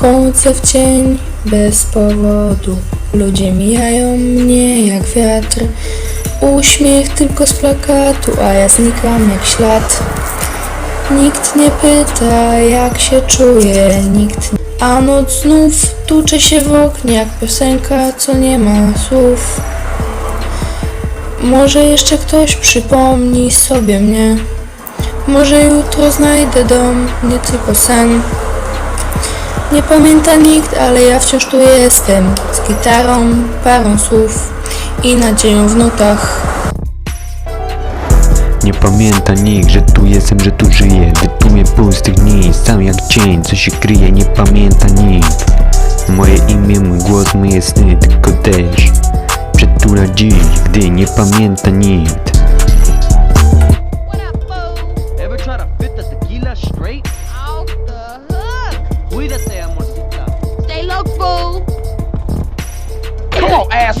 Chodzę w cień bez powodu. Ludzie mijają mnie jak wiatr. Uśmiech tylko z plakatu, a ja znikam jak ślad. Nikt nie pyta, jak się czuję, nikt. A noc znów tucze się w oknie, jak piosenka, co nie ma słów. Może jeszcze ktoś przypomni sobie mnie. Może jutro znajdę dom, nie tylko sen. Nie pamięta nikt, ale ja wciąż tu jestem. Z gitarą, parą słów i nadzieją w nutach. Nie pamięta nikt, że tu jestem, że tu żyję W tłumie pustych dni, sam jak cień, co się kryje Nie pamięta nikt Moje imię, mój głos, moje sny, tylko też Przetula dziś, gdy nie pamięta nikt What up, fool? Ever try to fit the tequila straight? Off the hook.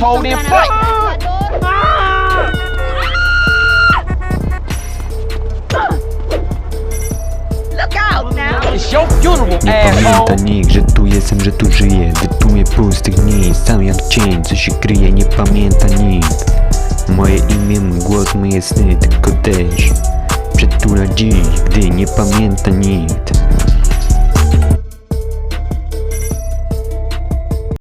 Then fight! Look out now. It's your funeral, Nie pamięta asshole! nikt, że tu jestem, że tu żyję W tłumie pustych dni, sam jak cień, co się kryje Nie pamięta nikt Moje imię, mój głos, moje sny, tylko też Przetula dziś, gdy nie pamięta nikt